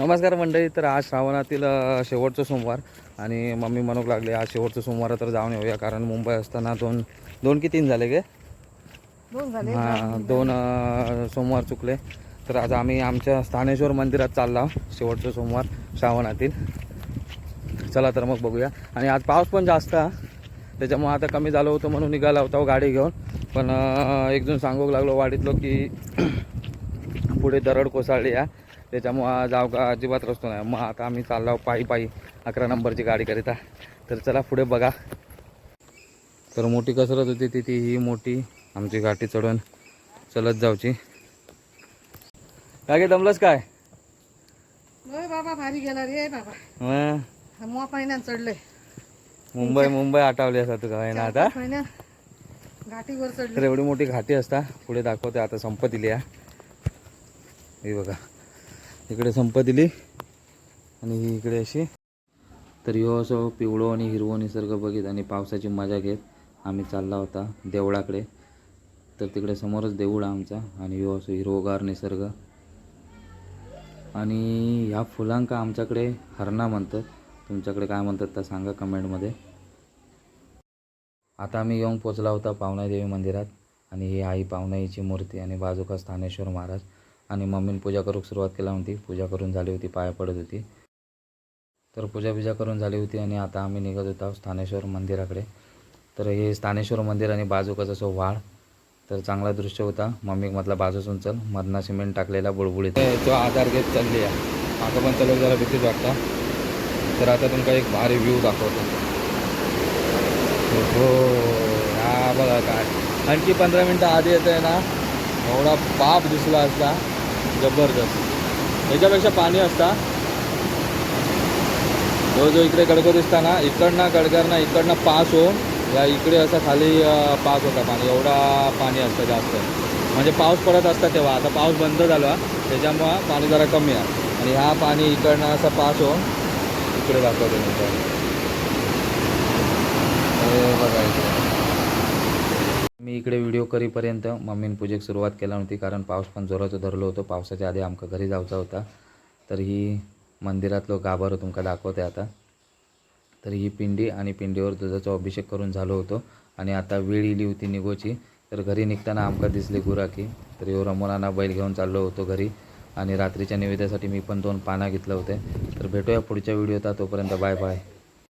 नमस्कार मंडळी तर आज श्रावणातील शेवटचा सोमवार आणि मम्मी म्हणूक लागले आज शेवटचं सोमवार तर जाऊन येऊया कारण मुंबई असताना दोन दोन की तीन झाले गे? हां दोन सोमवार चुकले. तर आज आम्ही आमच्या स्थानेश्वर मंदिरात चाललो शेवटचं सोमवार श्रावणातील. चला तर मग बघूया. आणि आज पाऊस पण जास्त हा. त्याच्यामुळे आता कमी झालं होतं म्हणून निघाला होता गाडी घेऊन. पण एक जण सांगू लागलो वाडीतलो की पुढे दरड कोसळली आहे. त्याच्यामुळं जाऊ का अजिबात रस्तो नाही. मग आता आम्ही चाललो पायी पायी. अकरा नंबरची गाडी करिता तर चला पुढे बघा. तर मोठी कसरत होती ती ती ही मोठी. आमची गाठी चढून चलत जाऊची. काय गे दमलंच काय बाबा भारी गेला रे बाबा. मग? मोहा महिन्यात चढले मुंबई मुंबई आठवली असा तुका आहे ना आता? घाटीवर चढले एवढी मोठी घाटी असता. पुढे दाखवते आता संप दिली आहे ही बघा. इकडे संप दिली. आणि ही इकडे अशी. तर ह्यो असो पिवळो आणि हिरवो निसर्ग बघित आणि पावसाची मजा घेत आम्ही चालला होता देवळाकडे. तर तिकडे समोरच देऊळ आहे आमचा आणि ह्यो असो हिरवोगार निसर्ग. आणि ह्या फुलांका आमच्याकडे हरणा म्हणतात. तुमच्याकडे काय म्हणतात तर सांगा कमेंटमध्ये. आता आम्ही येऊन पोचला होता पावनाई मंदिरात. आणि ही आई पावनाईची मूर्ती आणि बाजूका स्थानेश्वर महाराज. आणि मम्मीने पूजा करूक सुरुवात केला होती पूजा करून झाली होती पाया पडत होती. तर पूजा बिजा करून झाली होती आणि आता आम्ही निघत होतो स्थानेश्वर मंदिराकडे. तर हे स्थानेश्वर मंदिर आणि बाजूकाचा असं वाढ तर चांगला दृश्य होता. मम्मी म्हटलं बाजूसून चल मधना सिमेंट टाकलेला बुळबुळीत. तो आधार घेत चालली आहे. आता पण चलो जरा भीतीच वाटता. तर आता तुमका एक भारी व्ह्यू दाखवतो. हो हा बघा काय. आणखी पंधरा मिनटं आधी येत आहे ना. एवढा पाप दिसला असता. जबरदस्त. याच्यापेक्षा पाणी असता. जो जो इकडे गडगड दिसता ना इकडनं गडगर ना इकडनं पास होऊन या इकडे असं खाली पास होता पाणी. एवढा पाणी असतं जास्त. म्हणजे पाऊस पडत असता तेव्हा. आता पाऊस बंद झाला त्याच्यामुळं पाणी जरा कमी आहे. आणि हा पाणी इकडनं असं पास होऊन इकडे दाखवतो नंतर हे बघा इकडे. मी इकडे व्हिडिओ करीपर्यंत मम्मीने पूजेक सुरुवात केला नव्हती कारण पाऊस पण जोराचं धरलो होतो. पावसाच्या आधी आमका घरी जायचा होता. तर ही मंदिरातलो गाभारो तुमका दाखवते आता. तर ही पिंडी आणि पिंडीवर दुधाचा अभिषेक करून झालो होतो. आणि आता वेळ इली होती निघोची. तर घरी निघताना आमका दिसली गुराखी. तर यो रमोनाना बैल घेऊन चाललो होतो घरी. आणि रात्रीच्या निवेद्यासाठी मी पण दोन पाना घेतलं होते तर भेटूया पुढच्या व्हिडिओत तोपर्यंत बाय बाय.